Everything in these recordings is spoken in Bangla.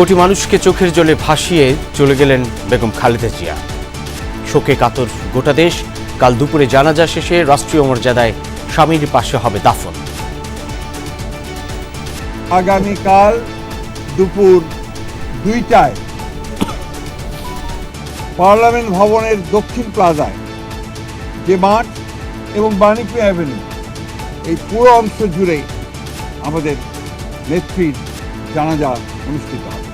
কোটি মানুষকে চোখের জলে ভাসিয়ে চলে গেলেন বেগম খালেদা জিয়া। শোকে কাতর গোটা দেশ, কাল দুপুরে জানাজা শেষে রাষ্ট্রীয় মর্যাদায় স্বামীর পাশে হবে দাফন। আগামীকাল দুপুর দুইটায় পার্লামেন্ট ভবনের দক্ষিণ প্লাজায় যে মাঠ এবং বাণিজ্য অ্যাভিনিউ, এই পুরো অংশ জুড়ে আমাদের নেত্রীর জানাজা অনুষ্ঠিত হবে।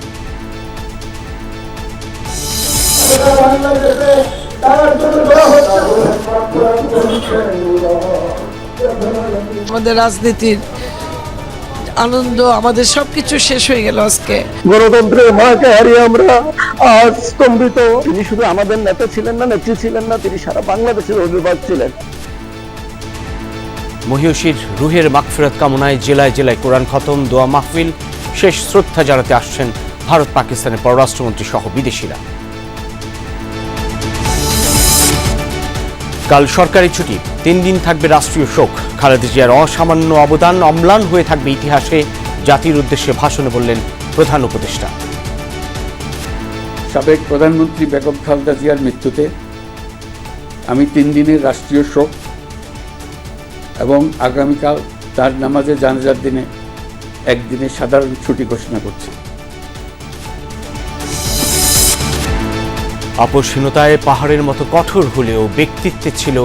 আমাদের রাজনীতির আনন্দ আমাদের সবকিছু শেষ হয়ে গেল আজকে। গণতন্ত্রের মাকে হারিয়ে আমরা আজ স্তম্ভিত। তিনি শুধু আমাদের নেতা ছিলেন না নেত্রী ছিলেন না তিনি সারা বাংলাদেশের অভিভাবক ছিলেন। মহিষীর রুহের মাগফিরাত কামনায় জেলায় জেলায় কোরআন খতম দোয়া মাহফিল শেষ শ্রদ্ধা জানাতে আসছেন ভারত পাকিস্তানের পররাষ্ট্রমন্ত্রী সহ বিদেশিরা। কাল সরকারি ছুটি। তিন দিন থাকবে রাষ্ট্রীয় শোক। খালেদা জিয়ার অসামান্য অবদান অম্লান হয়ে থাকবে ইতিহাসে। জাতির উদ্দেশ্যে ভাষণে বললেন প্রধান উপদেষ্টা। সাবেক প্রধানমন্ত্রী বেগম খালেদা জিয়ার মৃত্যুতে আমি তিন দিনের রাষ্ট্রীয় শোক এবং আগামীকাল তার নামাজে জানাজার দিনে একদিনে সাধারণ ছুটি ঘোষণা করছি। আপসহীনতায় পাহাড়ের মতো কঠোর হলেও ব্যক্তিত্বে ছিল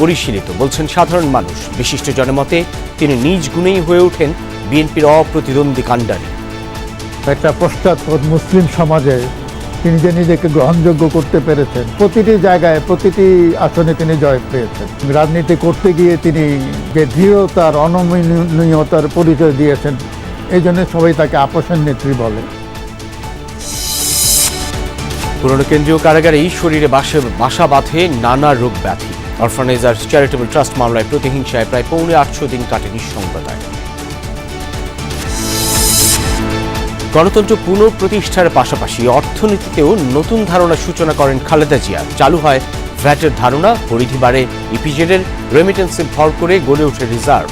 পরিশীলিত, বলছেন সাধারণ মানুষ। বিশিষ্ট জনমতে তিনি নিজ গুণেই হয়ে ওঠেন বিএনপির অপ্রতিদ্বন্দ্বী কাণ্ডারি। একটা পশ্চাৎপদ মুসলিম সমাজে তিনি যে নিজেকে গ্রহণযোগ্য করতে পেরেছেন, প্রতিটি জায়গায়, প্রতিটি আসনে তিনি জয় পেয়েছেন। রাজনীতি করতে গিয়ে তিনি যে দৃঢ়তার, অনমনীয়তার পরিচয় দিয়েছেন, এই জন্য সবাই তাকে আপসের নেত্রী বলে। পুরনো কেন্দ্রীয় কারাগারেই শরীরে বাসে বাঁধে নানা রোগ ব্যাধি। অরফানেজ আর চ্যারিটেবল ট্রাস্ট মামলায় প্রতিহিংসায় প্রায় পৌনে আটশো দিন কাটে নিঃসংবাদায় গণতন্ত্র পুনঃপ্রতিষ্ঠার পাশাপাশি অর্থনীতিতেও নতুন ধারণা সূচনা করেন খালেদা জিয়া। চালু হয় ভ্যাটের ধারণা, পরিধি বাড়ে ইপিজেডের রেমিটেন্সে ভর করে গড়ে ওঠে রিজার্ভ